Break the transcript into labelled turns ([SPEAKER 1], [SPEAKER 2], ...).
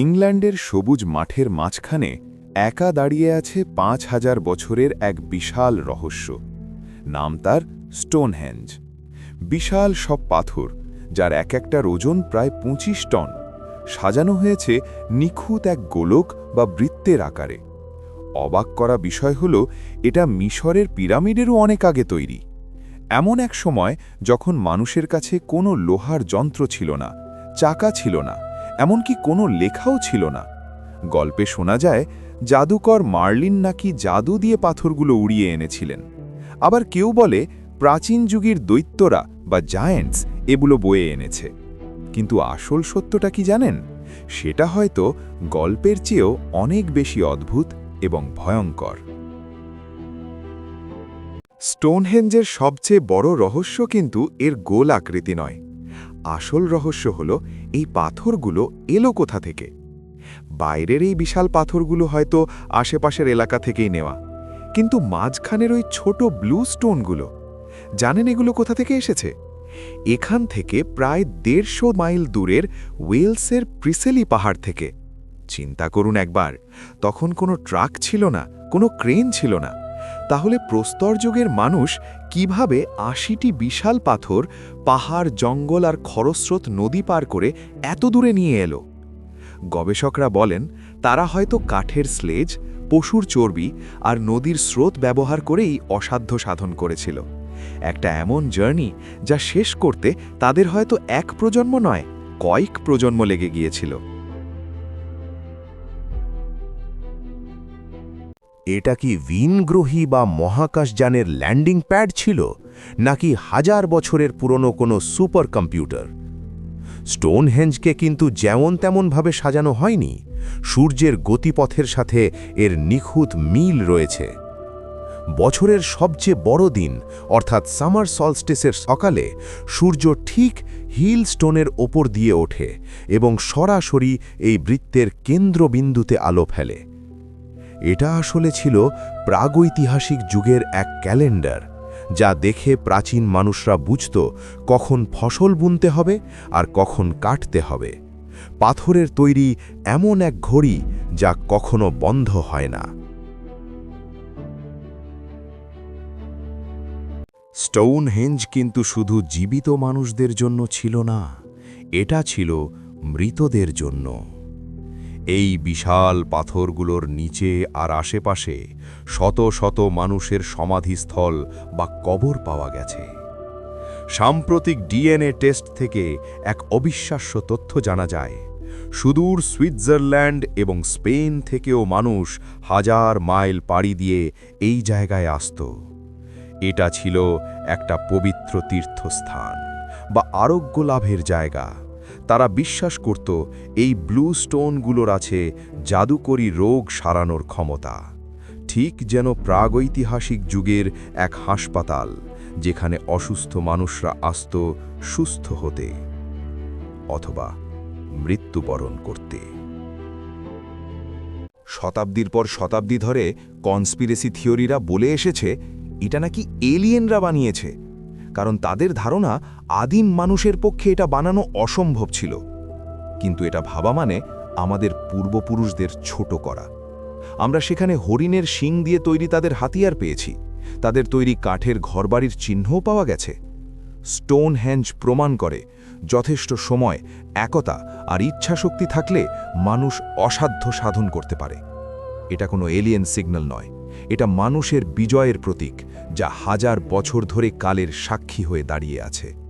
[SPEAKER 1] ইংল্যান্ডের সবুজ মাঠের মাঝখানে একা দাঁড়িয়ে আছে পাঁচ হাজার বছরের এক বিশাল রহস্য। নাম তার স্টোনহ্যাঞ্জ বিশাল সব পাথর, যার এক একটার ওজন প্রায় পঁচিশ টন, সাজানো হয়েছে নিখুঁত এক গোলক বা বৃত্তের আকারে। অবাক করা বিষয় হল, এটা মিশরের পিরামিডেরও অনেক আগে তৈরি। এমন এক সময় যখন মানুষের কাছে কোনো লোহার যন্ত্র ছিল না, চাকা ছিল না এমনকি কোনো লেখাও ছিল না। গল্পে শোনা যায়, জাদুকর মার্লিন নাকি জাদু দিয়ে পাথরগুলো উড়িয়ে এনেছিলেন। আবার কেউ বলে, প্রাচীন যুগের দৈত্যরা বা জায়েন্টস এগুলো বয়ে এনেছে। কিন্তু আসল সত্যটা কি জানেন? সেটা হয়তো গল্পের চেয়েও অনেক বেশি অদ্ভুত এবং ভয়ঙ্কর। স্টোনহেঞ্জের সবচেয়ে বড় রহস্য কিন্তু এর গোল আকৃতি নয়। আসল রহস্য হল, এই পাথরগুলো এলো কোথা থেকে? বাইরের এই বিশাল পাথরগুলো হয়তো আশেপাশের এলাকা থেকেই নেওয়া। কিন্তু মাঝখানের ওই ছোট ব্লু স্টোনগুলো, জানেন এগুলো কোথা থেকে এসেছে? এখান থেকে প্রায় দেড়শো মাইল দূরের ওয়েলসের প্রিসেলি পাহাড় থেকে। চিন্তা করুন একবার, তখন কোনো ট্রাক ছিল না, কোনো ক্রেন ছিল না। তাহলে প্রস্তর যুগের মানুষ কীভাবে আশিটি বিশাল পাথর, পাহাড়, জঙ্গল আর খরস্রোত নদী পার করে এত দূরে নিয়ে এলো? গবেষকরা বলেন, তারা হয়তো কাঠের স্লেজ, পশুর চর্বি আর নদীর স্রোত ব্যবহার করেই অসাধ্য সাধন করেছিল। একটা এমন জার্নি যা শেষ করতে তাদের হয়তো এক প্রজন্ম নয়, কয়েক প্রজন্ম লেগে গিয়েছিল।
[SPEAKER 2] এটা কি ভিনগ্রহী বা মহাকাশযানের ল্যান্ডিং প্যাড ছিল, নাকি হাজার বছরের পুরনো কোনো সুপার কম্পিউটার স্টোনহেঞ্জকে কিন্তু যেমন তেমনভাবে সাজানো হয়নি, সূর্যের গতিপথের সাথে এর নিখুঁত মিল রয়েছে। বছরের সবচেয়ে বড় দিন, অর্থাৎ সামার সলস্টেসের সকালে, সূর্য ঠিক হিল স্টোনের ওপর দিয়ে ওঠে এবং সরাসরি এই বৃত্তের কেন্দ্রবিন্দুতে আলো ফেলে। এটা আসলে ছিল প্রাগৈতিহাসিক যুগের এক ক্যালেন্ডার, যা দেখে প্রাচীন মানুষরা বুঝত কখন ফসল বুনতে হবে আর কখন কাটতে হবে। পাথরের তৈরি এমন এক ঘড়ি যা কখনো বন্ধ হয় না। স্টোনহেঞ্জ কিন্তু শুধু জীবিত মানুষদের জন্য ছিল না, এটা ছিল মৃতদের জন্য। এই বিশাল পাথরগুলোর নিচে আর আশেপাশে শত শত মানুষের সমাধিস্থল বা কবর পাওয়া গেছে। সাম্প্রতিক ডিএনএ টেস্ট থেকে এক অবিশ্বাস্য তথ্য জানা যায়, সুদূর সুইৎজারল্যান্ড এবং স্পেন থেকেও মানুষ হাজার মাইল পাড়ি দিয়ে এই জায়গায় আসত। এটা ছিল একটা পবিত্র তীর্থস্থান বা আরোগ্য লাভের জায়গা। তারা বিশ্বাস করত এই ব্লু স্টোনগুলোর আছে জাদুকরী রোগ সারানোর ক্ষমতা। ঠিক যেন প্রাগৈতিহাসিক যুগের এক হাসপাতাল, যেখানে অসুস্থ মানুষরা আসত, সুস্থ হতে অথবা মৃত্যুবরণ করতে।
[SPEAKER 1] শতাব্দীর পর শতাব্দী ধরে কনস্পিরেসি থিওরিরা বলে এসেছে, এটা নাকি এলিয়েনরা বানিয়েছে? কারণ তাদের ধারণা আদিম মানুষের পক্ষে এটা বানানো অসম্ভব ছিল। কিন্তু এটা ভাবা মানে আমাদের পূর্বপুরুষদের ছোট করা। আমরা সেখানে হরিণের শিং দিয়ে তৈরি তাদের হাতিয়ার পেয়েছি। তাদের তৈরি কাঠের ঘরবাড়ির চিহ্নও পাওয়া গেছে। স্টোন হ্যাঞ্জ প্রমাণ করে যথেষ্ট সময়, একতা আর ইচ্ছাশক্তি থাকলে মানুষ অসাধ্য সাধন করতে পারে। এটা কোনো এলিয়েন সিগন্যাল নয়। এটা মানুষের বিজয়ের প্রতীক যা হাজার বছর ধরে কালের সাক্ষী হয়ে দাঁড়িয়ে আছে।